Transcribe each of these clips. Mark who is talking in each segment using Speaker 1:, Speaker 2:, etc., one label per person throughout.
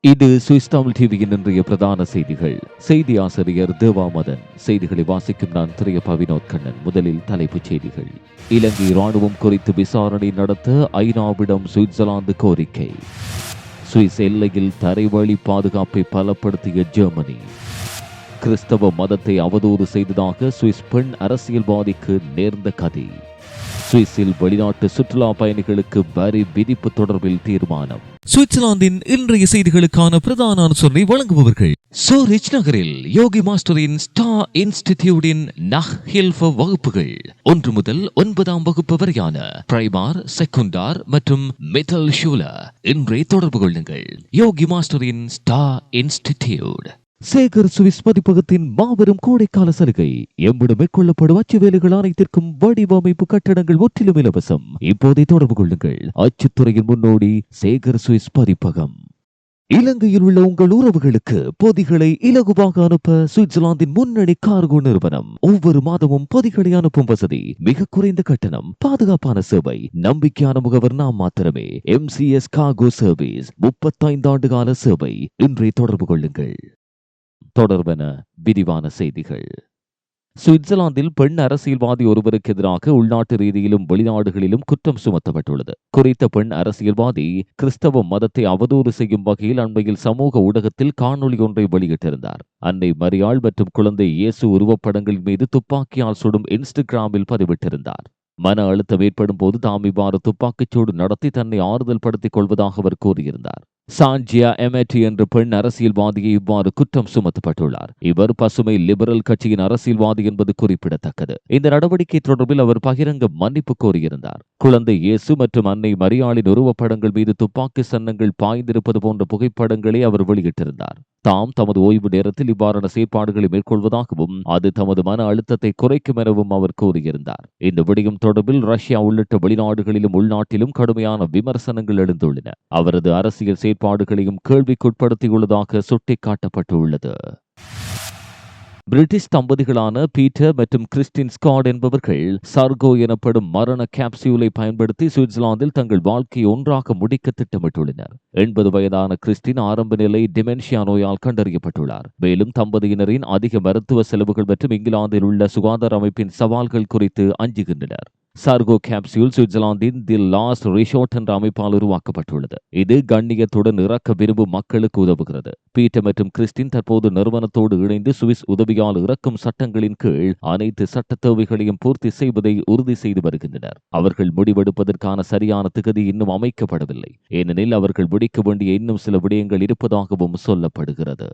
Speaker 1: இது சுவிஸ் தமிழ் டிவியின் இன்றைய பிரதான செய்திகள். செய்தி ஆசிரியர் தேவாமதன். செய்திகளை வாசிக்கும் நான் திரையப்பா வினோத் கண்ணன். முதலில் தலைப்புச் செய்திகள். இலங்கை ராணுவம் குறித்து விசாரணை நடத்த ஐநாவிடம் சுவிட்சர்லாந்து கோரிக்கை. சுவிஸ் எல்லையில் தரைவழி பாதுகாப்பை பலப்படுத்திய ஜெர்மனி. கிறிஸ்தவ மதத்தை அவதூறு செய்ததாக சுவிஸ் பெண் அரசியல்வாதிக்கு நேர்ந்த கதை. சுவிஸில் வெளிநாட்டு சுற்றுலா பயணிகளுக்கு வரி விதிப்பு தொடர்பில் தீர்மானம். சுவிட்சர்லாந்தின் இன்றைய செய்திகளுக்கான பிரதான அனுசரணை வழங்குபவர்கள். சோரிச் நகரில் யோகி மாஸ்டரின் ஸ்டா இன்ஸ்டிடியூட்டின் நஹ் ஹில்ஃப வகுப்புகள். ஒன்று முதல் ஒன்பதாம் வகுப்பு வரையான பிரைமார் செகுண்டார் மற்றும் மெட்டல் ஷூல இன்றே தொடர்பு கொள்ளுங்கள். யோகி மாஸ்டரின் ஸ்டா இன்ஸ்டிடியூட். சேகர் சுவிஸ் பதிப்பகத்தின் மாபெரும் கோடைக்கால சலுகை. எம்மிடம் மேற்கொள்ளப்படும் அச்சு வேலைகள் அனைத்திற்கும் வடிவமைப்பு கட்டடங்கள் முற்றிலும் இலவசம். இப்போதை தொடர்பு கொள்ளுங்கள். அச்சுத்துறையின் முன்னோடி சேகர் சுவிஸ் பதிப்பகம் இலங்கையில் உள்ள உங்கள் உறவுகளுக்கு பொதிகளை இலகுவாக அனுப்ப சுவிட்சர்லாந்தின் முன்னணி கார்கோ நிறுவனம். ஒவ்வொரு மாதமும் பொதிகளை அனுப்பும் வசதி. மிக குறைந்த கட்டணம் பாதுகாப்பான சேவை. நம்பிக்கையான முகவர் நாம் மாத்திரமே. M C S cargo service முப்பத்தைந்து ஆண்டு கால சேவை. இன்றை தொடர்பு கொள்ளுங்கள். தொடர்பென விரிவான செய்திகள். சுவிட்சர்லாந்தில் பெண் அரசியல்வாதி ஒருவருக்கு எதிராக உள்நாட்டு ரீதியிலும் வெளிநாடுகளிலும் குற்றம் சுமத்தப்பட்டுள்ளது. குறித்த பெண் அரசியல்வாதி கிறிஸ்தவ மதத்தை அவதூறு செய்யும் வகையில் அண்மையில் சமூக ஊடகத்தில் காணொலி ஒன்றை வெளியிட்டிருந்தார். அன்னை மரியாள் மற்றும் குழந்தை இயேசு உருவப்படங்கள் மீது துப்பாக்கியால் சுடும் இன்ஸ்டாகிராமில் பதிவிட்டிருந்தார். மன அழுத்தம் ஏற்படும் போது தாம் இவ்வாறு துப்பாக்கிச்சூடு நடத்தி தன்னை ஆறுதல் படுத்திக் கொள்வதாக அவர் கூறியிருந்தார். சாஞ்சியா எமேட்டி என்ற பெண் அரசியல்வாதியை இவ்வாறு குற்றம் சுமத்தப்பட்டுள்ளார். இவர் பசுமை லிபரல் கட்சியின் அரசியல்வாதி என்பது குறிப்பிடத்தக்கது. இந்த நடவடிக்கை தொடர்பில் அவர் பகிரங்க மன்னிப்பு கோரியிருந்தார். குழந்தை இயேசு மற்றும் அன்னை மரியாளின் உருவப்படங்கள் மீது துப்பாக்கி சன்னங்கள் பாய்ந்திருப்பது போன்ற புகைப்படங்களை அவர் வெளியிட்டிருந்தார். தாம் தமது ஓய்வு நேரத்தில் இவ்வாறான செயற்பாடுகளை மேற்கொள்வதாகவும் அது தமது மன அழுத்தத்தை குறைக்கும் எனவும் அவர் கூறியிருந்தார். இந்த விடயம் தொடர்பில் ரஷ்யா உள்ளிட்ட வெளிநாடுகளிலும் உள்நாட்டிலும் கடுமையான விமர்சனங்கள் எழுந்துள்ளன. அவரது அரசியல் செயற்பாடுகளையும் கேள்விக்குட்படுத்தியுள்ளதாக சுட்டிக்காட்டப்பட்டுள்ளது. பிரிட்டிஷ் தம்பதிகளான பீட்டர் மற்றும் கிறிஸ்டின் ஸ்காட் என்பவர்கள் சர்கோ எனப்படும் மரண கேப்சியூலை பயன்படுத்தி சுவிட்சர்லாந்தில் தங்கள் வாழ்க்கையை ஒன்றாக முடிக்க திட்டமிட்டுள்ளனர். எண்பது வயதான கிறிஸ்டின் ஆரம்ப நிலை டிமென்ஷியா நோயால் கண்டறியப்பட்டுள்ளார். மேலும் தம்பதியினரின் அதிக மருத்துவ செலவுகள் மற்றும் இங்கிலாந்தில் உள்ள சுகாதார அமைப்பின் சவால்கள் குறித்து அஞ்சுகின்றனர். சார்கோ கேப்சியூல் சுவிட்சர்லாந்தின் தி லாஸ்ட் ரிஷோர்ட் என்ற அமைப்பால் உருவாக்கப்பட்டுள்ளது. இது கண்ணியத்துடன் இறக்க விரும்பும் மக்களுக்கு உதவுகிறது. பீட்டர் மற்றும் கிறிஸ்டின் தற்போது நிறுவனத்தோடு இணைந்து சுவிஸ் உதவியால் இறக்கும் சட்டங்களின் கீழ் அனைத்து சட்ட தேவைகளையும் பூர்த்தி செய்வதை உறுதி செய்து வருகின்றனர். அவர்கள் முடிவெடுப்பதற்கான சரியான திகதி இன்னும் அமைக்கப்படவில்லை. ஏனெனில் அவர்கள் முடிக்க வேண்டிய இன்னும் சில விடயங்கள் இருப்பதாகவும் சொல்லப்படுகிறது.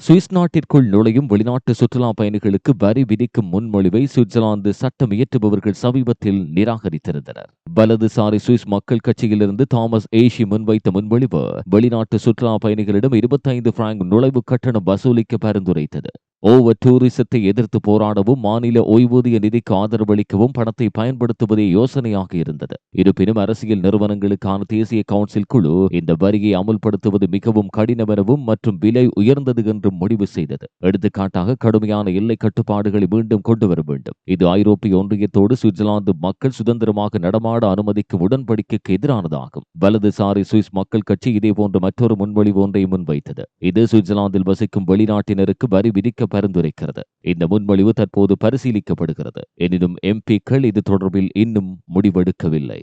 Speaker 1: சுவிஸ் நாட்டிற்குள் நுழையும் வெளிநாட்டு சுற்றுலா பயணிகளுக்கு வரி விதிக்கும் முன்மொழிவை சுவிட்சர்லாந்து சட்டம் இயற்றுபவர்கள் சமீபத்தில் நிராகரித்திருந்தனர். வலதுசாரி சுவிஸ் மக்கள் கட்சியிலிருந்து தாமஸ் ஏஷி முன்வைத்த முன்மொழிவு வெளிநாட்டு சுற்றுலா பயணிகளிடம் இருபத்தைந்து பிராங்க் நுழைவு கட்டணம் வசூலிக்க பரிந்துரைத்தது. ஓவர் டூரிசத்தை எதிர்த்து போராடவும் மாநில ஓய்வூதிய நிதிக்கு ஆதரவளிக்கவும் பணத்தை பயன்படுத்துவதே யோசனையாக இருந்தது. இருப்பினும் அரசியல் நிறுவனங்களுக்கான தேசிய கவுன்சில் குழு இந்த வரியை அமுல்படுத்துவது மிகவும் கடினம் எனவும் மற்றும் விலை உயர்ந்தது என்றும் முடிவு செய்தது. எடுத்துக்காட்டாக கடுமையான எல்லை கட்டுப்பாடுகளை மீண்டும் கொண்டு வர வேண்டும். இது ஐரோப்பிய ஒன்றியத்தோடு சுவிட்சர்லாந்து மக்கள் சுதந்திரமாக நடமாட அனுமதிக்கும் உடன்படிக்கைக்கு எதிரானதாகும். வலதுசாரி சுவிஸ் மக்கள் கட்சி இதேபோன்ற மற்றொரு முன்மொழிவு ஒன்றை முன்வைத்தது. இது சுவிட்சர்லாந்தில் வசிக்கும் வெளிநாட்டினருக்கு வரி விதிக்க பரிந்துரைக்கிறது. இந்த முன்மொழிவு தற்போது பரிசீலிக்கப்படுகிறது. எனினும் எம்பிக்கள் இது தொடர்பில் இன்னும் முடிவெடுக்கவில்லை.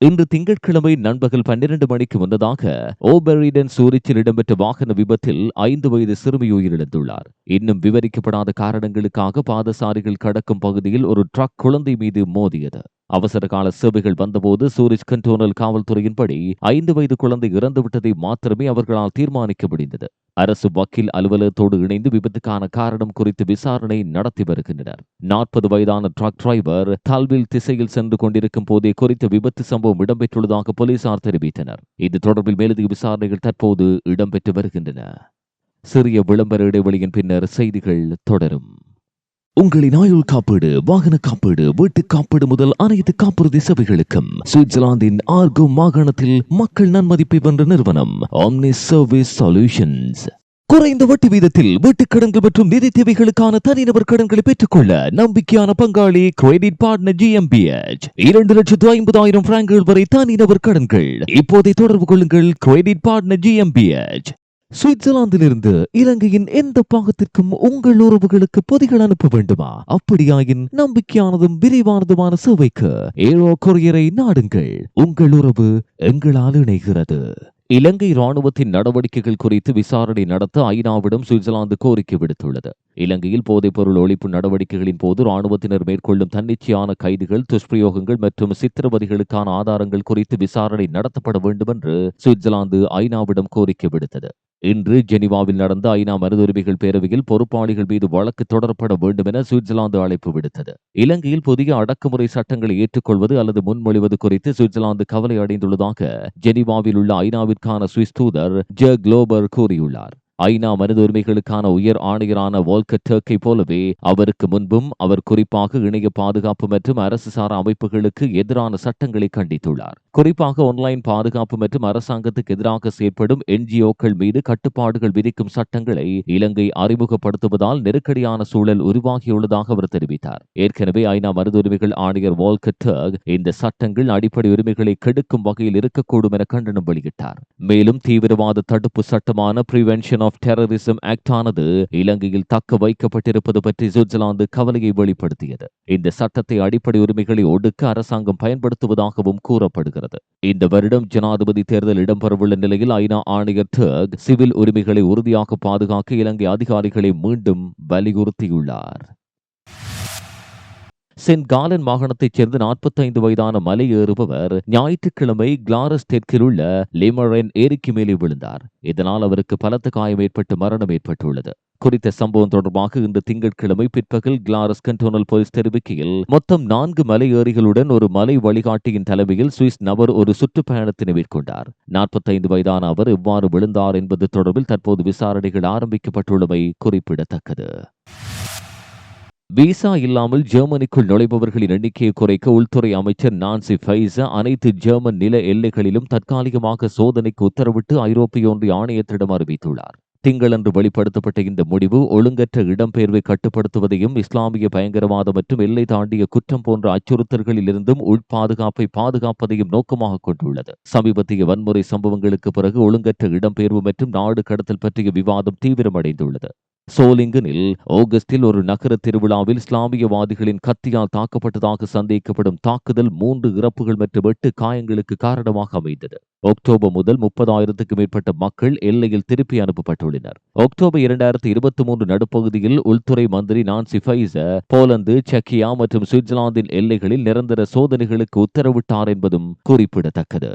Speaker 1: இன்று திங்கட்கிழமை நண்பகல் பன்னிரண்டு மணிக்கு முன்னதாக ஓபரிடன் சூரிச்சில் இடம்பெற்ற வாகன விபத்தில் ஐந்து வயது சிறுமி உயிரிழந்துள்ளார். இன்னும் விவரிக்கப்படாத காரணங்களுக்காக பாதசாரிகள் கடக்கும் பகுதியில் ஒரு ட்ரக் குழந்தை மீது மோதியது. அவசர கால சேவைகள் வந்தபோது சூரிஜ் கண்டோனல் காவல்துறையின்படி ஐந்து வயது குழந்தை இறந்துவிட்டதை மாத்திரமே அவர்களால் தீர்மானிக்க முடிந்தது. அரசு வக்கீல் அலுவலகத்தோடு இணைந்து விபத்துக்கான காரணம் குறித்து விசாரணை நடத்தி வருகின்றனர். நாற்பது வயதான டிரக் டிரைவர் தல்வில் திசையில் சென்று கொண்டிருக்கும் போதே குறித்த விபத்து சம்பவம் இடம்பெற்றுள்ளதாக போலீசார் தெரிவித்தனர். இது தொடர்பில் மேலதிக விசாரணைகள் தற்போது இடம்பெற்று வருகின்றன. சிறிய விளம்பர இடைவெளியின் பின்னர் செய்திகள் தொடரும். உங்களின் ஆயுள் காப்பீடு வாகன காப்பீடு வீட்டு காப்பீடு முதல் அனைத்து காப்புறுதி சேவைகளுக்கும் சுவிட்சர்லாந்தின் ஆர்கோ மாகாணத்தில் மக்கள் நன்மதிப்பை வென்ற நிறுவனம் ஆம்னி சர்வீஸ் சொல்யூஷன்ஸ் குறைந்த வட்டி வீதத்தில் வீட்டுக் கடன்கள் மற்றும் நிதி தேவைகளுக்கான தனிநபர் கடன்களை பெற்றுக்கொள்ள நம்பிக்கையான பங்காளி கிரெடிட் பார்ட்னர் ஜிஎம்பிஎச் இரண்டு லட்சத்து ஐம்பதாயிரம் பிராங்குகள் வரை தனிநபர் கடன்கள். இப்போதை தொடர்பு கொள்ளுங்கள் கிரெடிட் பார்ட்னர் ஜிஎம்பிஎச் சுவிட்சர்லாந்திலிருந்து இலங்கையின் எந்த பாகத்திற்கும் உங்கள் உறவுகளுக்கு பொதிகள் அனுப்ப வேண்டுமா? அப்படியாயின் நம்பிக்கையானதும் விரிவானதுமான சேவைக்கு ஏரோ கொரியரை நாடுங்கள். உங்கள் உறவு எங்களால் இணைகிறது? இலங்கை ராணுவத்தின் நடவடிக்கைகள் குறித்து விசாரணை நடத்த ஐநாவிடம் சுவிட்சர்லாந்து கோரிக்கை விடுத்துள்ளது. இலங்கையில் போதைப்பொருள் ஒழிப்பு நடவடிக்கைகளின் போது ராணுவத்தினர் மேற்கொள்ளும் தன்னிச்சையான கைதுகள் துஷ்பிரயோகங்கள் மற்றும் சித்திரவதைகளுக்கான ஆதாரங்கள் குறித்து விசாரணை நடத்தப்பட வேண்டும் என்று சுவிட்சர்லாந்து ஐநாவிடம் கோரிக்கை விடுத்தது. இன்று ஜெனிவாவில் நடந்த ஐநா மனிதுரிமைகள் பேரவையில் பொறுப்பாளிகள் மீது வழக்கு தொடரப்பட வேண்டும் என சுவிட்சர்லாந்து அழைப்பு விடுத்தது. இலங்கையில் புதிய அடக்குமுறை சட்டங்களை ஏற்றுக்கொள்வது அல்லது முன்மொழிவது குறித்து சுவிட்சர்லாந்து கவலை அடைந்துள்ளதாக ஜெனிவாவில் உள்ள ஐநாவிற்கான சுவிஸ் தூதர் ஜ குளோபர் கூறியுள்ளார். ஐநா மனித உரிமைகளுக்கான உயர் ஆணையரான வால்கர் டர்க்கை போலவே அவருக்கு முன்பும் அவர் குறிப்பாக இணைய பாதுகாப்பு மற்றும் அரசு சாரா அமைப்புகளுக்கு எதிரான சட்டங்களை கண்டித்துள்ளார். குறிப்பாக ஆன்லைன் பாதுகாப்பு மற்றும் அரசாங்கத்துக்கு எதிராக செயற்படும் என்ஜிஓக்கள் மீது கட்டுப்பாடுகள் விதிக்கும் சட்டங்களை இலங்கை அறிமுகப்படுத்துவதால் நெருக்கடியான சூழல் உருவாகியுள்ளதாக அவர் தெரிவித்தார். ஏற்கனவே ஐநா மனித உரிமைகள் ஆணையர் வால்கர் டர்க் இந்த சட்டங்கள் அடிப்படை உரிமைகளை கெடுக்கும் வகையில் இருக்கக்கூடும் என கண்டனம் வெளியிட்டார். மேலும் தீவிரவாத தடுப்பு சட்டமான பிரிவென்ஷன் ஆஃப் டெரரிசம் ஆக்ட் ஆனது இலங்கையில் தக்க வைக்கப்பட்டிருப்பது பற்றி சுவிட்சர்லாந்து கவலையை வெளிப்படுத்தியது. இந்த சட்டத்தை அடிப்படை உரிமைகளை ஒடுக்க அரசாங்கம் பயன்படுத்துவதாகவும் கூறப்படுகிறது. இந்த வருடம் ஜனாதிபதி தேர்தல் இடம்பெறவுள்ள நிலையில் ஐநா ஆணையர் டர்க் சிவில் உரிமைகளை உறுதியாக பாதுகாக்க இலங்கை அதிகாரிகளை மீண்டும் வலியுறுத்தியுள்ளார். சென்ட் காலன் மாகாணத்தைச் சேர்ந்த நாற்பத்தைந்து வயதான மலை ஏறுபவர் ஞாயிற்றுக்கிழமை கிளாரஸ் தெற்கில் உள்ள லிமரன் ஏரிக்கு மேலே விழுந்தார். இதனால் அவருக்கு பலத்த காயம் ஏற்பட்டு மரணம் ஏற்பட்டுள்ளது. குறித்த சம்பவம் தொடர்பாக இன்று திங்கட்கிழமை பிற்பகல் கிளாரஸ் கண்டோனல் போலீஸ் தெரிவிக்கையில் மொத்தம் நான்கு மலை ஏறிகளுடன் ஒரு மலை வழிகாட்டியின் தலைமையில் சுவிஸ் நபர் ஒரு சுற்றுப்பயணத்தினை மேற்கொண்டார். நாற்பத்தைந்து வயதான அவர் எவ்வாறு விழுந்தார் என்பது தொடர்பில் தற்போது விசாரணைகள் ஆரம்பிக்கப்பட்டுள்ளமை குறிப்பிடத்தக்கது. விசா இல்லாமல் ஜெர்மனிக்குள் நுழைபவர்களின் எண்ணிக்கையை குறைக்க உள்துறை அமைச்சர் நான்சி ஃபைசா அனைத்து ஜெர்மன் நில எல்லைகளிலும் தற்காலிகமாக சோதனைக்கு உத்தரவிட்டு ஐரோப்பிய ஒன்றிய ஆணையத்திடம் அறிவித்துள்ளார். திங்களன்று வெளிப்படுத்தப்பட்ட இந்த முடிவு ஒழுங்கற்ற இடம்பெயர்வை கட்டுப்படுத்துவதையும் இஸ்லாமிய பயங்கரவாதம் மற்றும் எல்லை தாண்டிய குற்றம் போன்ற அச்சுறுத்தல்களில் இருந்தும் உள்பாதுகாப்பை பாதுகாப்பதையும் நோக்கமாக கொண்டுள்ளது. சமீபத்திய வன்முறை சம்பவங்களுக்கு பிறகு ஒழுங்கற்ற இடம்பெயர்வு மற்றும் நாடு கடத்தல் பற்றிய விவாதம் தீவிரமடைந்துள்ளது. சோலிங்கனில் ஆகஸ்டில் ஒரு நகர திருவிழாவில் இஸ்லாமியவாதிகளின் கத்தியால் தாக்கப்பட்டதாக சந்தேகிக்கப்படும் தாக்குதல் மூன்று இறப்புகள் மற்றும் எட்டு காயங்களுக்கு காரணமாக அமைந்தது. அக்டோபர் முதல் முப்பதாயிரத்துக்கும் மேற்பட்ட மக்கள் எல்லையில் திருப்பி அனுப்பப்பட்டுள்ளனர். அக்டோபர் இரண்டாயிரத்தி இருபத்தி மூன்று நடுப்பகுதியில் உள்துறை மந்திரி நான்சி ஃபைச போலந்து செக்கியா மற்றும் சுவிட்சர்லாந்தின் எல்லைகளில் நிரந்தர சோதனைகளுக்கு உத்தரவிட்டார் என்பதும் குறிப்பிடத்தக்கது.